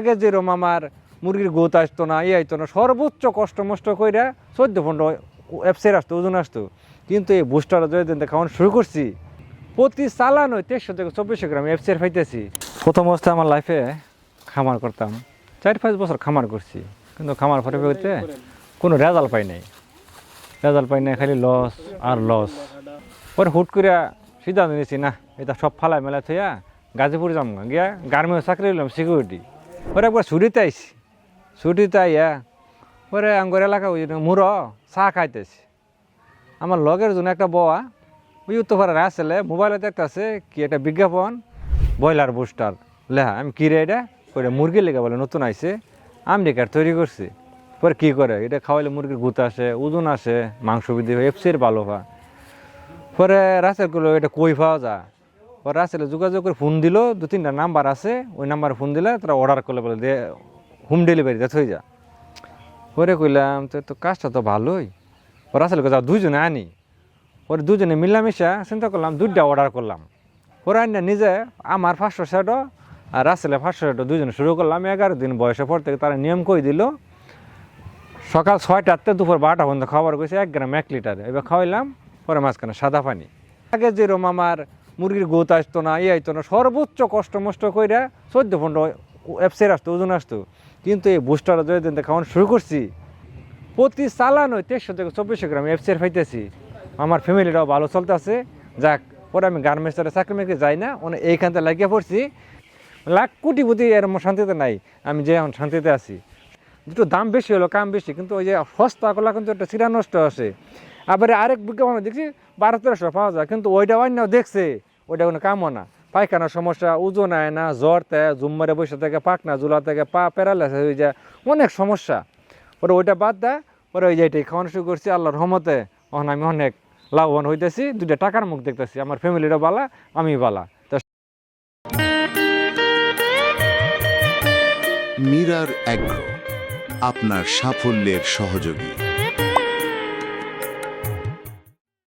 আগে যেরকম আমার মুরগির গোত আসতো না ইয়ে আসতো না, সর্বোচ্চ কষ্ট মষ্ট কইরা চোদ্দ পনেরো অ্যাপসের আসতো, ওজন আসতো। কিন্তু এই বুস্টার দিন খাওয়ানো শুরু করছি। প্রতি চালানো তেইশশো থেকে চব্বিশশো গ্রাম অ্যাপসের পাইতেছি। প্রথম অবস্থায় আমার লাইফে খামার করতাম। চার পাঁচ বছর খামার করছি। কিন্তু খামার ফটে হইতে কোনো রেজাল্ট পাই নাই। রেজাল্ট পাই নাই, খালি লস আর লস পরে হুট করে সিদ্ধান্ত নিয়েছি, না, এটা সব ফালাই মেলা থইয়া গাজীপুর যাম গিয়া গার্মেন্টস চাকরি হইলাম সিকিউরিটি পরে একবার ছুটিতে আইসি ছুটিতে আইয়া পরে আঙ্গর এলাকা ওই মুর চা খাইতেছি। আমার লগের জন্য একটা বয়া, ওই উত্তর উত্তরপাড়ার আসলে, মোবাইলে দেখতেছে কি একটা বিজ্ঞাপন, ব্রয়লার বুস্টার। লেহা আমি কি রে এটা? করে মুরগি লেগে বলে নতুন আইছে। আমেরিকার তৈরি করছি। পরে কি করে? এটা খাওয়াইলে মুরগির গুত আসে, ওজন আসে, মাংস বৃদ্ধি হয় এফসির ভালো হয়। পরে রাসেল করল এটা কই পাওয়া যায়? পরে রাসেলে যোগাযোগ করে ফোন দিল, দু তিনটা নাম্বার আছে, ওই নাম্বারে ফোন দিলে তারা অর্ডার করলে বলে দে হোম ডেলিভারি দেখ হয়ে যা পরে কইলাম, তো তো কাজটা তো ভালোই। পরে রাসেল যা দুজনে আনি। পরে দুজনে মিলামিশা চিন্তা করলাম, দুইটা অর্ডার করলাম। পরে আনি নিজে, আমার ফার্স্ট সেটও আর রাসেলে ফার্স্ট সেটও দুজনে শুরু করলাম। এগারো দিন বয়সে পর থেকে তারা নিয়ম কই দিল, সকাল ছয়টাতে দুপুর বারোটা পর্যন্ত খাবার কইছে, এক গ্রাম এক লিটার। এবার খাওয়াইলাম, পরে মাঝখানে সাদা পানি। আগে যেরকম আমার মুরগির গোত আসতো না ইয়ে আসতো না, সর্বোচ্চ কষ্ট মষ্ট কইরা চোদ্দ পনেরো অ্যাপসের আসতো, ওজন আসতো। কিন্তু এই বুস্টার দিন খাওয়ানো শুরু করছি। প্রতি চালান চালানো তেইশশো থেকে চব্বিশশো গ্রাম অ্যাপসের পাইতেছি আমার ফ্যামিলিটাও ভালো চলতেছে। যাক, পরে আমি গার্মেন্টসের চাকরি মেকরি যাই না মানে এইখানতে লাগিয়ে পড়ছি। লাখ কোটি কোটি এরম শান্তিতে নাই, আমি যে এখন শান্তিতে আছি। দুটো দাম বেশি হলো, কাম বেশি, কিন্তু ওই যে সস্তা করলা কিন্তু একটা সিরা নষ্ট আছে। আবার আরেক বিজ্ঞাপন দেখছি বারো তেরোশো পাওয়া যায়, কিন্তু ওইটা অন্য দেখছে। ওইটা কোনো কামও না। পায়খানার সমস্যা ওজন আয় না, জ্বর থেকে জুম্মারে বসে থেকে পাকনা জুলা থেকে, পা প্যারালাইসিস হয়ে যায়, অনেক সমস্যা। পরে ওইটা বাদ দেয় পরে ওই যে এটাই খাওয়ানো শুরু করছি, আল্লাহর রহমতে। এখন আমি অনেক লাভবান হইতেছি, দুইটা টাকার মুখ দেখতেছি, আমার ফ্যামিলিটা বালা আমি বালা। মিরার অ্যাগ্রো, আপনার সাফল্যের সহযোগী।